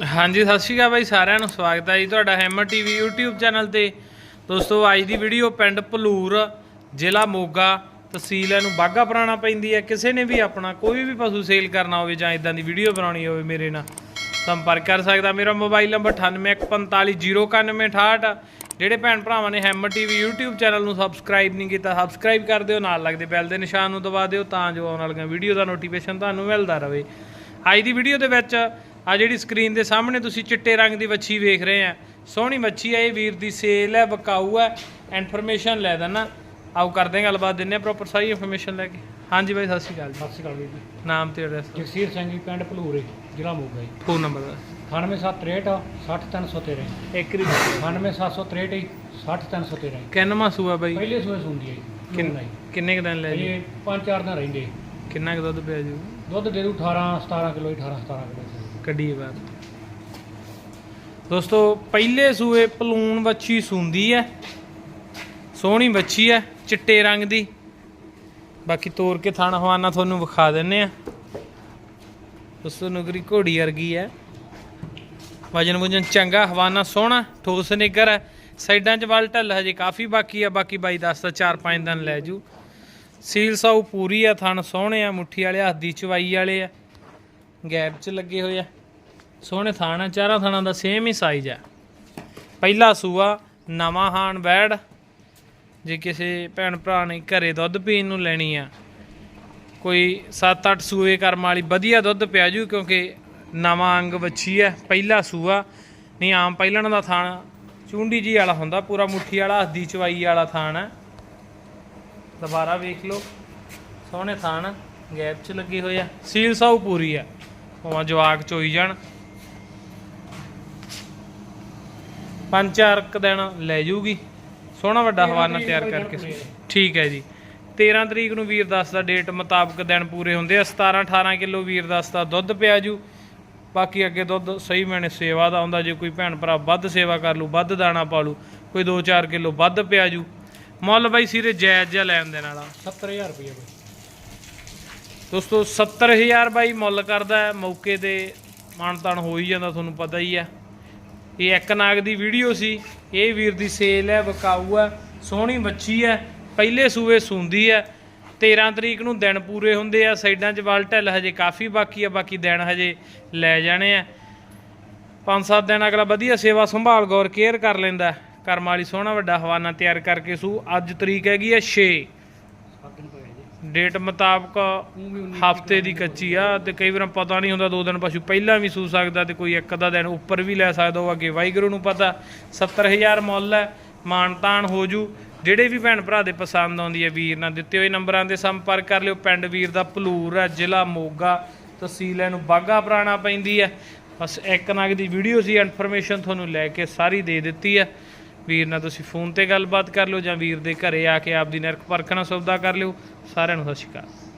ਹਾਂਜੀ, ਸਤਿ ਸ਼੍ਰੀ ਅਕਾਲ ਬਾਈ ਸਾਰਿਆਂ ਨੂੰ, ਸਵਾਗਤ ਹੈ ਜੀ ਤੁਹਾਡਾ ਹੈਮਰ ਟੀਵੀ YouTube ਚੈਨਲ ਤੇ। ਦੋਸਤੋ, ਅੱਜ ਦੀ ਵੀਡੀਓ ਪਿੰਡ ਭਲੂਰ, ਜ਼ਿਲ੍ਹਾ ਮੋਗਾ, ਤਹਿਸੀਲ ਇਹਨੂੰ ਬਾਗਾ ਪੁਰਾਣਾ ਪੈਂਦੀ ਹੈ। ਕਿਸੇ ਨੇ ਵੀ ਆਪਣਾ ਕੋਈ ਵੀ ਪਸ਼ੂ ਸੇਲ ਕਰਨਾ ਹੋਵੇ ਜਾਂ ਇਦਾਂ ਦੀ ਵੀਡੀਓ ਬਣਾਉਣੀ ਹੋਵੇ ਮੇਰੇ ਨਾਲ, ਸੰਪਰਕ ਕਰ ਸਕਦਾ। ਮੇਰਾ ਮੋਬਾਈਲ ਨੰਬਰ 9814509168 ਜਿਹੜੇ ਭੈਣ ਭਰਾਵਾਂ ਨੇ ਹੈਮਰ ਟੀਵੀ YouTube ਚੈਨਲ ਨੂੰ ਸਬਸਕ੍ਰਾਈਬ ਨਹੀਂ ਕੀਤਾ ਸਬਸਕ੍ਰਾਈਬ ਕਰ ਦਿਓ, ਨਾਲ ਲੱਗਦੇ ਬੈਲ ਦੇ ਨਿਸ਼ਾਨ ਨੂੰ ਦਬਾ ਦਿਓ, ਤਾਂ ਜੋ ਆਉਣ ਵਾਲੀਆਂ ਵੀਡੀਓ ਦਾ ਨੋਟੀਫਿਕੇਸ਼ਨ ਤੁਹਾਨੂੰ ਮਿਲਦਾ ਰਹੇ। ਅੱਜ ਦੀ ਵੀਡੀਓ ਦੇ ਵਿੱਚ ਆ ਜਿਹੜੀ ਸਕਰੀਨ ਦੇ ਸਾਹਮਣੇ ਤੁਸੀਂ ਚਿੱਟੇ ਰੰਗ ਦੀ ਵੱਛੀ ਵੇਖ ਰਹੇ ਆ। ਸੋਹਣੀ ਵੱਛੀ ਹੈ ਇਹ ਵੀਰ ਦੀ ਸੇਲ ਹੈ ਬਕਾਊ ਹੈ ਇਨਫੋਰਮੇਸ਼ਨ ਲੈ ਦੇਣਾ ਆਓ ਕਰਦੇ ਹਾਂ ਗੱਲਬਾਤ ਦਿੰਨੇ ਆ ਪ੍ਰੋਪਰ ਸਾਰੀ ਇਨਫੋਰਮੇਸ਼ਨ ਲੈ ਕੇ। ਹਾਂਜੀ ਬਾਈ ਸਤਿ ਸ਼੍ਰੀ ਅਕਾਲ ਜੀ। ਸਤਿ ਸ਼੍ਰੀ ਅਕਾਲ ਵੀਰ ਜੀ। ਨਾਮ ਤੇ ਐਡਰੈਸ ਜਗਸੀਰ ਸਿੰਘ ਜੀ ਪਿੰਡ ਭਲੂਰੇ ਜ਼ਿਲ੍ਹਾ ਮੋਗਾ ਜੀ। ਫੋਨ ਨੰਬਰ ਦਾ 9763 60313 ਇੱਕ ਰੀ 98763 60313 ਕਿੰਨਵਾਂ ਸੂਆ ਬਾਈ? ਪਹਿਲੇ ਸੂਏ ਸੁਣਦੀ ਹੈ ਜੀ ਕਿੰਨ- ਕਿੰਨਾ ਕੁ ਦਿਨ ਲੈ ਜੀ? ਇਹ ਪੰਜ ਚਾਰ ਦਿਨ ਰਹਿੰਦੇ ਕਿੰਨਾ ਕੁ ਦੁੱਧ ਪਿਆ ਜੀ? ਦੁੱਧ ਦੇ ਦੂ 18 17 ਕਿਲੋ 18 17 ਕਿਲੋ ਕੱਢੀਏ ਬਾਅਦ ਦੋਸਤੋ, ਪਹਿਲੇ ਸੂਏ ਪਲੂਣ ਵੱਛੀ ਸੁੰਦੀ ਹੈ, ਸੋਹਣੀ ਵੱਛੀ ਹੈ, ਚਿੱਟੇ ਰੰਗ ਦੀ। ਬਾਕੀ ਤੋਰ ਕੇ ਥਣ ਹਵਾਨਾ ਤੁਹਾਨੂੰ ਵਿਖਾ ਦਿੰਨੇ ਆ ਦੋਸਤੋ, ਨਗਰੀ ਘੋੜੀ ਵਰਗੀ ਹੈ। ਵਜਨ ਵਜਨ ਚੰਗਾ, ਹਵਾਨਾ ਸੋਹਣਾ, ਠੋਸ ਨਿੱਗਰ ਹੈ। ਸਾਈਡਾਂ 'ਚ ਵੱਲ ਢੱਲ ਹਜੇ ਕਾਫੀ ਬਾਕੀ ਆ ਬਾਕੀ ਬਾਈ ਦੱਸਦਾ 4-5 ਦਿਨ ਲੈ ਜੂ। ਸੀਲ ਸਾਊ ਪੂਰੀ ਆ, ਥਣ ਸੋਹਣੇ ਆ, ਮੁੱਠੀ ਵਾਲੇ ਹੱਥ ਦੀ ਚਵਾਈ ਵਾਲੇ ਆ। ਗੈਪ 'ਚ ਲੱਗੇ ਹੋਏ ਆ। ਸੋਹਣੇ ਥਾਣ ਆ ਚਾਰਾਂ ਥਾਣਾ ਦਾ ਸੇਮ ਹੀ ਸਾਈਜ਼ ਆ। ਪਹਿਲਾ ਸੂਆ, ਨਵਾਂ ਹਾਣ ਬੈੜ ਜੇ ਕਿਸੇ ਭੈਣ ਭਰਾ ਨੇ ਘਰੇ ਦੁੱਧ ਪੀਣ ਨੂੰ ਲੈਣੀ ਆ, ਕੋਈ 7-8 ਸੂਏ ਕਰਮ ਵਾਲੀ ਵਧੀਆ ਦੁੱਧ ਪਿਆ ਜੂ, ਕਿਉਂਕਿ ਨਵਾਂ ਅੰਗ ਵੱਛੀ ਹੈ ਪਹਿਲਾ ਸੂਆ। ਨਹੀਂ, ਆਮ ਪਹਿਲਣ ਦਾ ਥਾਣ, ਚੁੰਡੀ ਜੀ ਵਾਲਾ ਹੁੰਦਾ, ਪੂਰਾ ਮੁੱਠੀ ਵਾਲਾ ਹੱਦੀ ਚਵਾਈ ਵਾਲਾ ਥਾਣ। ਹੈ ਦੁਬਾਰਾ ਵੇਖ ਲਓ। ਸੋਹਣੇ ਥਾਣ ਗੈਪ 'ਚ ਲੱਗੇ ਹੋਏ ਆ। ਸੀਲ ਸਾਊ ਪੂਰੀ ਆ। ਭਾਵੇਂ ਜਵਾਕ ਚੋਈ ਜਾਣ। ਪੰਜ ਚਾਰ ਕੁ ਦਿਨ ਲੈ ਜੂਗੀ। ਸੋਹਣਾ ਵੱਡਾ ਹਵਾਨਾ ਤਿਆਰ ਕਰਕੇ। ਠੀਕ ਹੈ ਜੀ। 13 ਤਰੀਕ ਨੂੰ ਵੀਰ ਦੱਸਦਾ ਡੇਟ ਮੁਤਾਬਕ ਦਿਨ ਪੂਰੇ ਹੁੰਦੇ ਆ। 17 18 ਕਿਲੋ ਵੀਰ ਦੱਸਦਾ ਦੁੱਧ ਪਿਆ ਜੂ। ਬਾਕੀ ਅੱਗੇ ਦੁੱਧ ਸਹੀ ਮੈਨੇ ਸੇਵਾ ਦਾ ਹੁੰਦਾ ਜੇ ਕੋਈ ਭੈਣ ਭਰਾ ਵੱਧ ਸੇਵਾ ਕਰ ਲੂ ਵੱਧ ਦਾਣਾ ਪਾ ਲੂ ਕੋਈ 2-4 ਕਿਲੋ ਵੱਧ ਪਿਆ ਜੂ। ਮੁੱਲ ਬਾਈ ਸਿਰੇ ਜਾਇਜ਼ ਜਿਹਾ ਲੈਣ ਦੇਣ ਵਾਲਾ 70000 ਰੁਪਏ ਬਈ। ਦੋਸਤੋ 70000 ਬਾਈ ਮੁੱਲ ਕਰਦਾ ਹੈ ਮੌਕੇ ਤੇ ਮਾਨਤਾਨ ਹੋ ਹੀ ਜਾਂਦਾ ਤੁਹਾਨੂੰ ਪਤਾ ਹੀ ਹੈ। ਇਹ ਇੱਕ ਨਾਗ ਦੀ ਵੀਡੀਓ ਸੀ। ਇਹ ਵੀਰ ਦੀ ਸੇਲ ਹੈ ਵਿਕਾਊ ਹੈ ਸੋਹਣੀ ਬੱਚੀ ਹੈ ਪਹਿਲੇ ਸੂਏ ਸੁੰਦੀ ਹੈ। 13 ਤਰੀਕ ਨੂੰ ਦਿਨ ਪੂਰੇ ਹੁੰਦੇ ਆ ਸਾਈਡਾਂ 'ਚ ਵਲ ਢਿੱਲ ਹਜੇ ਕਾਫੀ ਬਾਕੀ ਆ ਬਾਕੀ ਦਿਨ ਹਜੇ ਲੈ ਜਾਣੇ ਆ। ਪੰਜ ਸੱਤ ਦਿਨ ਅਗਲਾ ਵਧੀਆ ਸੇਵਾ ਸੰਭਾਲ ਗੌਰ ਕੇਅਰ ਕਰ ਲੈਂਦਾ। ਕਰਮ ਵਾਲੀ ਸੋਹਣਾ ਵੱਡਾ ਹਵਾਨਾ ਤਿਆਰ ਕਰਕੇ ਸੂ। ਅੱਜ ਤਰੀਕ ਹੈਗੀ ਹੈ 6 ਡੇਟ ਮੁਤਾਬਕ ਹਫ਼ਤੇ ਦੀ ਕੱਚੀ ਆ ਤੇ ਕਈ ਵਾਰ ਪਤਾ ਨਹੀਂ ਹੁੰਦਾ ਦੋ ਦਿਨ ਪਸ਼ੂ ਪਹਿਲਾਂ ਵੀ ਸੂ ਸਕਦਾ ਤੇ ਕੋਈ ਇੱਕ ਅੱਧਾ ਦਿਨ ਉੱਪਰ ਵੀ ਲੈ ਸਕਦਾ ਉਹ ਅੱਗੇ ਵਾਹਿਗੁਰੂ ਨੂੰ ਪਤਾ। 70000 ਮੁੱਲ ਹੈ ਮਾਨਤਾਨ ਹੋ ਜੂ। ਜਿਹੜੇ ਵੀ ਭੈਣ ਭਰਾ ਦੇ ਪਸੰਦ ਆਉਂਦੀ ਹੈ, ਵੀਰ ਨਾਲ ਦਿੱਤੇ ਹੋਏ ਨੰਬਰਾਂ 'ਤੇ ਸੰਪਰਕ ਕਰ ਲਿਓ। ਪਿੰਡ ਵੀਰ ਦਾ ਭਲੂਰ ਹੈ, ਜ਼ਿਲ੍ਹਾ ਮੋਗਾ, ਤਹਿਸੀਲ ਇਹਨੂੰ ਬਾਗਾ ਪੁਰਾਣਾ ਪੈਂਦੀ ਹੈ। ਬਸ ਇੱਕ ਨਗ ਦੀ ਵੀਡੀਓ ਸੀ ਇਨਫੋਰਮੇਸ਼ਨ ਤੁਹਾਨੂੰ ਲੈ ਕੇ ਸਾਰੀ ਦੇ ਦਿੱਤੀ ਹੈ। ਵੀਰ ਨਾਲ ਤੁਸੀਂ ਫੋਨ ਤੇ ਗੱਲਬਾਤ ਕਰ ਲਿਓ ਜਾਂ ਵੀਰ ਦੇ ਘਰੇ ਆ ਕੇ ਆਪਦੀ ਨਿਰਖ ਪਰਖ ਨਾਲ ਸੌਦਾ ਕਰ ਲਿਓ, ਸਾਰਿਆਂ ਨੂੰ ਸਤਿ ਸ਼੍ਰੀ ਅਕਾਲ।